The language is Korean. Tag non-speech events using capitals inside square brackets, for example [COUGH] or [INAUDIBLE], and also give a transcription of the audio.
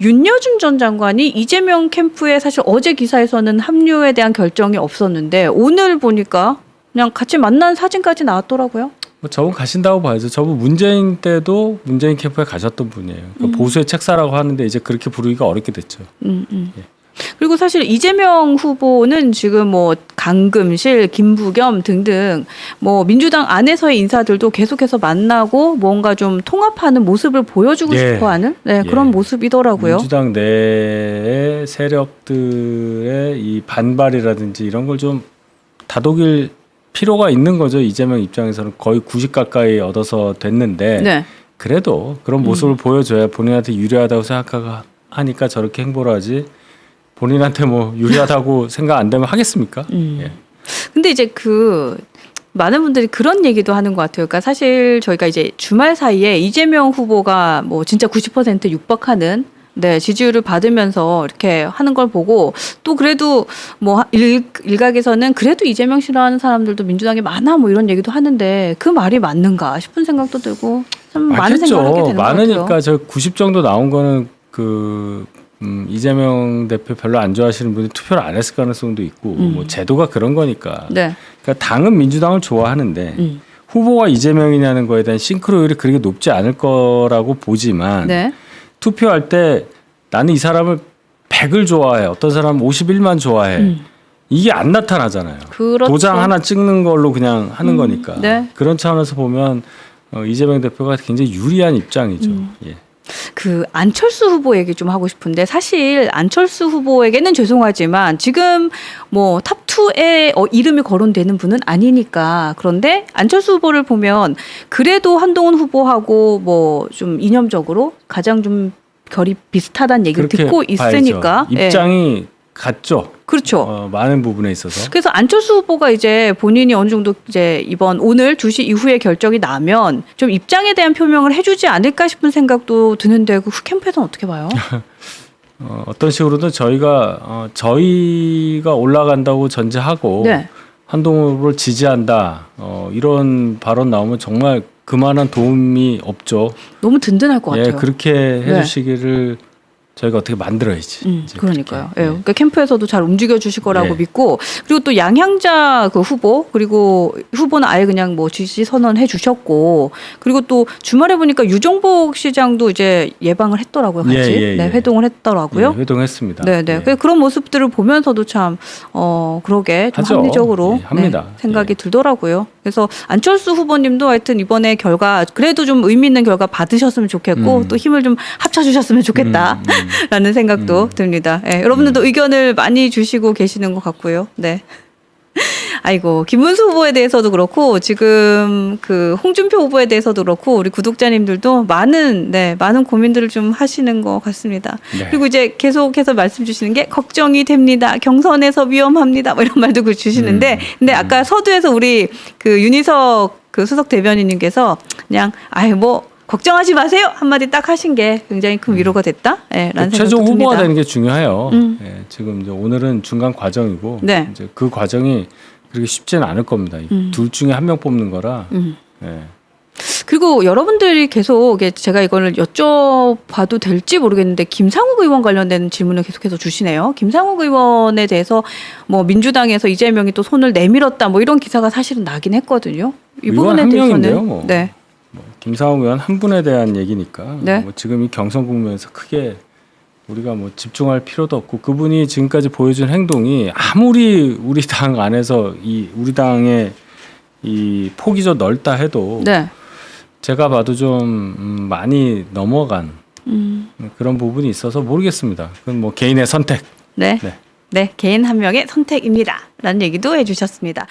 윤여준 전 장관이 이재명 캠프에 사실 어제 기사에서는 합류에 대한 결정이 없었는데 오늘 보니까 그냥 같이 만난 사진까지 나왔더라고요. 뭐 저분 가신다고 봐야죠. 저분 문재인 때도 문재인 캠프에 가셨던 분이에요. 그러니까 음. 보수의 책사라고 하는데 이제 그렇게 부르기가 어렵게 됐죠. 음, 음. 예. 그리고 사실 이재명 후보는 지금 뭐 강금실, 김부겸 등등 뭐 민주당 안에서의 인사들도 계속해서 만나고 뭔가 좀 통합하는 모습을 보여주고 예. 싶어하는 네, 예. 그런 모습이더라고요. 민주당 내의 세력들의 이 반발이라든지 이런 걸 좀 다독일 필요가 있는 거죠. 이재명 입장에서는 거의 90 가까이 얻어서 됐는데 네. 그래도 그런 모습을 보여줘야 본인한테 유리하다고 생각하니까 저렇게 행보를 하지 본인한테 뭐 유리하다고 [LAUGHS] 생각 안 되면 하겠습니까? 음. 예. 근데 이제 그 많은 분들이 그런 얘기도 하는 것 같아요. 그러니까 사실 저희가 이제 주말 사이에 이재명 후보가 뭐 진짜 90% 육박하는 네, 지지율을 받으면서 이렇게 하는 걸 보고 또 그래도 뭐 일, 일각에서는 그래도 이재명 싫어하는 사람들도 민주당에 많아 뭐 이런 얘기도 하는데 그 말이 맞는가 싶은 생각도 들고 참 많은 생각을 하게 되는 것 많으니까. 저 90 정도 나온 거는 그 음, 이재명 대표 별로 안 좋아하시는 분이 투표를 안 했을 가능성도 있고 음. 뭐 제도가 그런 거니까. 네. 그러니까 당은 민주당을 좋아하는데 음. 후보가 이재명이냐는 거에 대한 싱크로율이 그렇게 높지 않을 거라고 보지만 네. 투표할 때 나는 이 사람을 100을 좋아해. 어떤 사람은 51만 좋아해. 음. 이게 안 나타나잖아요. 그렇죠. 도장 하나 찍는 걸로 그냥 하는 음, 거니까. 네. 그런 차원에서 보면 어, 이재명 대표가 굉장히 유리한 입장이죠. 음. 예. 그 안철수 후보 얘기 좀 하고 싶은데 사실 안철수 후보에게는 죄송하지만 지금 뭐 탑2에 어, 이름이 거론되는 분은 아니니까 그런데 안철수 후보를 보면 그래도 한동훈 후보하고 뭐 좀 이념적으로 가장 좀 결이 비슷하다는 얘기를 듣고 있으니까. 예. 입장이 같죠. 그렇죠. 어, 많은 부분에 있어서. 그래서 안철수 후보가 이제 본인이 어느 정도 이제 이번 오늘 2시 이후에 결정이 나면 좀 입장에 대한 표명을 해주지 않을까 싶은 생각도 드는데 그 캠프에서는 어떻게 봐요? [LAUGHS] 어, 어떤 식으로든 저희가 어, 저희가 올라간다고 전제하고 네. 한동훈 후보를 지지한다. 어, 이런 발언 나오면 정말 그만한 도움이 없죠. 너무 든든할 것 예, 같아요. 그렇게 해주시기를 저희가 어떻게 만들어야지. 음, 그러니까요. 예, 그러니까 캠프에서도 잘 움직여 주실 거라고 네. 믿고 그리고 또 양향자 그 후보 그리고 후보는 아예 그냥 뭐 지지 선언해 주셨고 그리고 또 주말에 보니까 유정복 시장도 이제 예방을 했더라고요. 같이 예, 예, 네, 예. 회동을 했더라고요. 예, 회동했습니다. 네, 네. 예. 그 그런 모습들을 보면서도 참, 어, 그러게 좀 하죠. 합리적으로 예, 합니다. 네, 생각이 예. 들더라고요. 그래서 안철수 후보님도 하여튼 이번에 결과 그래도 좀 의미 있는 결과 받으셨으면 좋겠고 음. 또 힘을 좀 합쳐 주셨으면 좋겠다 라는 음, 음. 생각도 음. 듭니다. 예, 여러분들도 의견을 많이 주시고 계시는 것 같고요. 네. [LAUGHS] 아이고 김문수 후보에 대해서도 그렇고 지금 그 홍준표 후보에 대해서도 그렇고 우리 구독자님들도 많은 네 많은 고민들을 좀 하시는 것 같습니다. 네. 그리고 이제 계속해서 말씀 주시는 게 걱정이 됩니다. 경선에서 위험합니다. 뭐 이런 말도 그 주시는데, 음, 근데 아까 서두에서 우리 그 윤희석 그 수석 대변인님께서 그냥 아이 뭐 걱정하지 마세요 한마디 딱 하신 게 굉장히 큰 위로가 됐다. 예, 라는 최종 듭니다. 후보가 되는 게 중요해요. 음. 예, 지금 이제 오늘은 중간 과정이고 네. 이제 그 과정이 그렇게 쉽지는 않을 겁니다. 이 음. 둘 중에 한 명 뽑는 거라. 음. 예. 그리고 여러분들이 계속 제가 이거를 여쭤봐도 될지 모르겠는데 김상욱 의원 관련된 질문을 계속해서 주시네요. 김상욱 의원에 대해서 뭐 민주당에서 이재명이 또 손을 내밀었다 뭐 이런 기사가 사실은 나긴 했거든요. 이 부분에 한 대해서는 뭐. 네. 뭐 김상욱 의원 한 분에 대한 얘기니까 네. 뭐 지금 이 경선 국면에서 크게 우리가 뭐 집중할 필요도 없고 그분이 지금까지 보여준 행동이 아무리 우리 당 안에서 이 우리 당의 이 폭이 좀 넓다 해도 네. 제가 봐도 좀 음, 많이 넘어간 음. 그런 부분이 있어서 모르겠습니다. 그건 뭐 개인의 선택. 네. 네. 네. 개인 한 명의 선택입니다. 라는 얘기도 해주셨습니다.